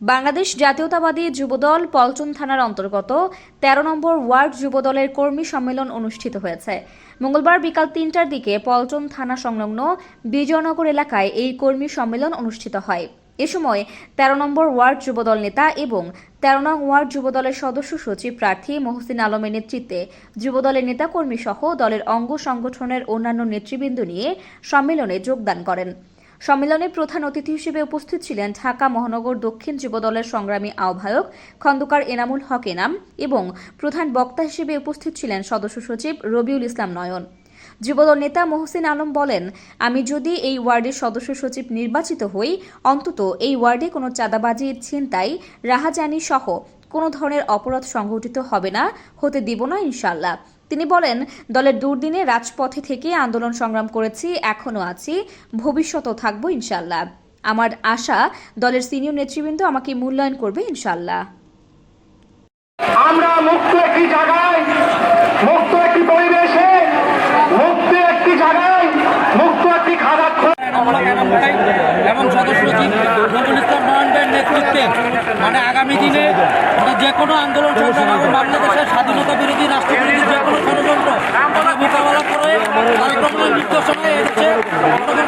বাংলাদেশ জাতীয়তাবাদী যুবদল পল্টন থানার অন্তর্গত তেরো নম্বর ওয়ার্ড যুবদলের কর্মী সম্মেলন অনুষ্ঠিত হয়েছে। মঙ্গলবার বিকাল তিনটার দিকে পল্টন থানা সংলগ্ন বিজয়নগর এলাকায় এই কর্মী সম্মেলন অনুষ্ঠিত হয়। এ সময় তেরো নম্বর ওয়ার্ড যুবদল নেতা এবং তেরো নং ওয়ার্ড যুবদলের সদস্য সচিব প্রার্থী মহসিন আলমের নেতৃত্বে যুবদলের নেতাকর্মী সহ দলের অঙ্গ সংগঠনের অন্যান্য নেতৃবৃন্দ নিয়ে সম্মেলনে যোগদান করেন। সম্মেলনে প্রধান অতিথি হিসেবে উপস্থিত ছিলেন ঢাকা মহানগর দক্ষিণ যুবদলের সংগ্রামী আহ্বায়ক খন্দকার এনামুল হক এনাম এবং প্রধান বক্তা হিসেবে উপস্থিত ছিলেন সদস্য সচিব রবিউল ইসলাম নয়ন। যুবদল নেতা মহসিন আলম বলেন, আমি যদি এই ওয়ার্ডের সদস্য সচিব নির্বাচিত হই, অন্তত এই ওয়ার্ডে কোনো চাঁদাবাজি ছিনতাই, রাহাজানি সহ কোনো ধরনের অপরাধ সংঘটিত হবে না, হতে দিব না ইনশাল্লাহ তিনি বলেন দলের দুর্দিনে রাজপথে থেকে আন্দোলন সংগ্রাম করেছি এখনও আছি ভবিষ্যতেও থাকব ইনশাল্লাহ। আমার আশা দলের সিনিয়র নেতৃবৃন্দ আমাকে মূল্যায়ন করবে ইনশাল্লাহ। আমরা মুক্ত একটি জায়গায় মুক্ত একটি পরিবেশে মুক্ত একটি জায়গায় মুক্ত একটি খারাপ এবং রবুল ইসলাম নয়নের নেতৃত্বে মানে আগামী দিনে মানে যে কোনো আন্দোলন সংগ্রাম বাংলাদেশের স্বাধীনতা Thank you.